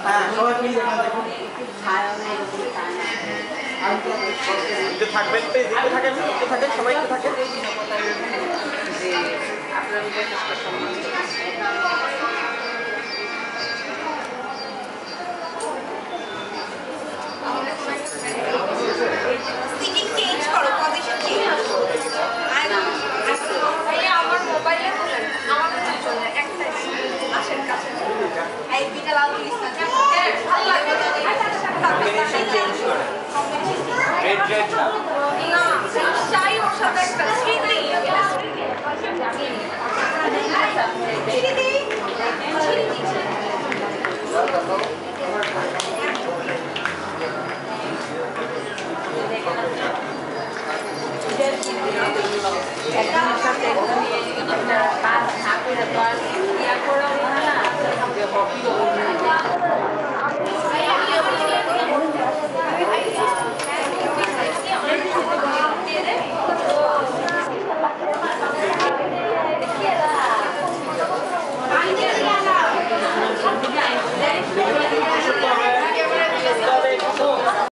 সবাই প্লিজ এখানে আমার মোবাইলে চলে একটাই। আসেন কাছে এই कॉम्बिनेशन चेंज करो रेड रेड ना शाही और सफ़ेद कलर नहीं है